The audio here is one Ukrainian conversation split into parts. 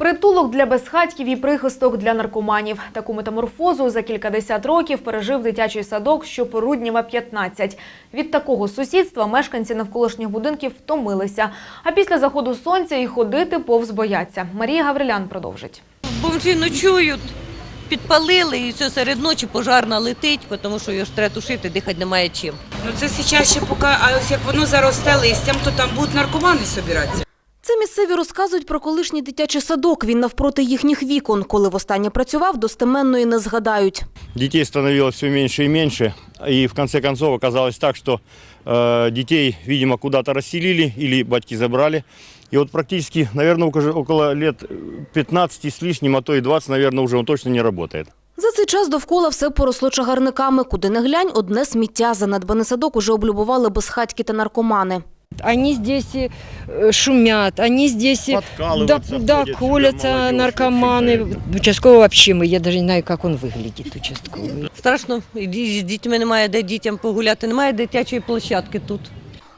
Притулок для безхатьків і прихисток для наркоманів. Таку метаморфозу за кількадесят років пережив дитячий садок, що по Рудніва 15. Від такого сусідства мешканці навколишніх будинків втомилися. А після заходу сонця і ходити повз бояться. Марія Гаврилян продовжить. Бомжі ночують, підпалили і все серед ночі пожарна летить, тому що його ж треба тушити, дихати немає чим. Ну це зараз ще поки, а ось як воно заросте листям, то там будуть наркомани собиратися. Це місцеві розказують про колишній дитячий садок. Він навпроти їхніх вікон. Коли востаннє працював, достеменної не згадають. Детей становилось все меньше и меньше. И в конце концов оказалось так, что э, детей, видимо, куда-то расселили или батьки забрали. И вот практически, наверное, около- около лет 15 с лишним, а то и 20, наверное, уже он точно не работает. За цей час довкола все поросло чагарниками. Куди не глянь, одне сміття. Занедбаний садок уже облюбували безхатьки та наркомани. Они здесь э, шумят, они здесь э, да, Подкалываться да, ходят сюда колятся молодежь, наркоманы. Участковый вообще мы, я даже не знаю, как он выглядит, участковый. Страшно, і ді- з дітьми немає де дітям погуляти, немає дитячої площадки тут.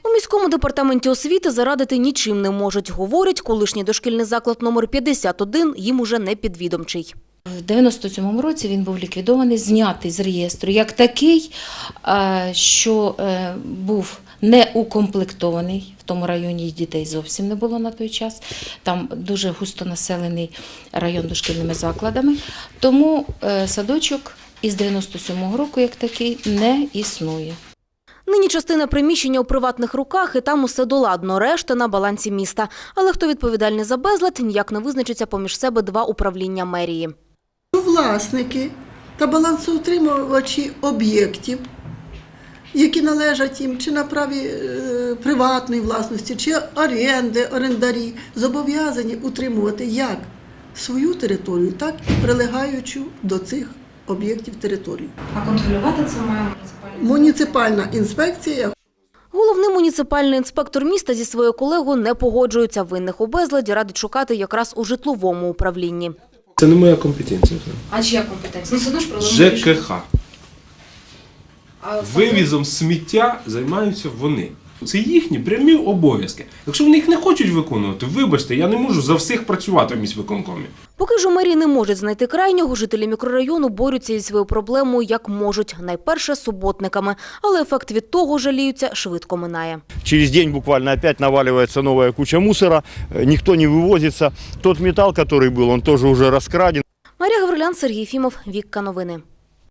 У міському департаменті освіти зарадити нічим не можуть. Говорять, колишній дошкільний заклад номер 51 їм уже не підвідомчий. В 97-му році він був ліквідований, знятий з реєстру як такий, е, що е, був не укомплектований. В тому районі дітей зовсім не було на той час. Там дуже густонаселений район дошкільними закладами. Тому е, садочок із 97-го року як такий не існує. Нині частина приміщення у приватних руках, і там усе доладно, решта на балансі міста. Але хто відповідальний за безлад, ніяк не визначиться поміж себе два управління мерії. власники та балансоутримувачі об'єктів, які належать їм чи на праві е, приватної власності, чи оренди, орендарі, зобов'язані утримувати як свою територію, так і прилегаючу до цих об'єктів територію. А контролювати це має Муніципальна інспекція Головний муніципальний інспектор міста зі своєю колегою не погоджуються. Винних у безладі радить шукати якраз у житловому управлінні. Це не моя компетенція. А чия компетенція? Ну, ЖКХ. Вивізом сміття займаються вони. Це їхні прямі обов'язки. Якщо вони їх не хочуть виконувати, вибачте, я не можу за всіх працювати в міськвиконкомі. Поки ж у мерії не можуть знайти крайнього, жителі мікрорайону борються зі своєю проблемою як можуть. Найперше суботниками. Але ефект від того жаліються швидко минає. Через день буквально опять наваливается новая куча мусора, э, никто не вывозится. Тот металл, который был, он тоже уже раскраден. Марія Гаврилян, Сергій Фімов, Вікка Новини.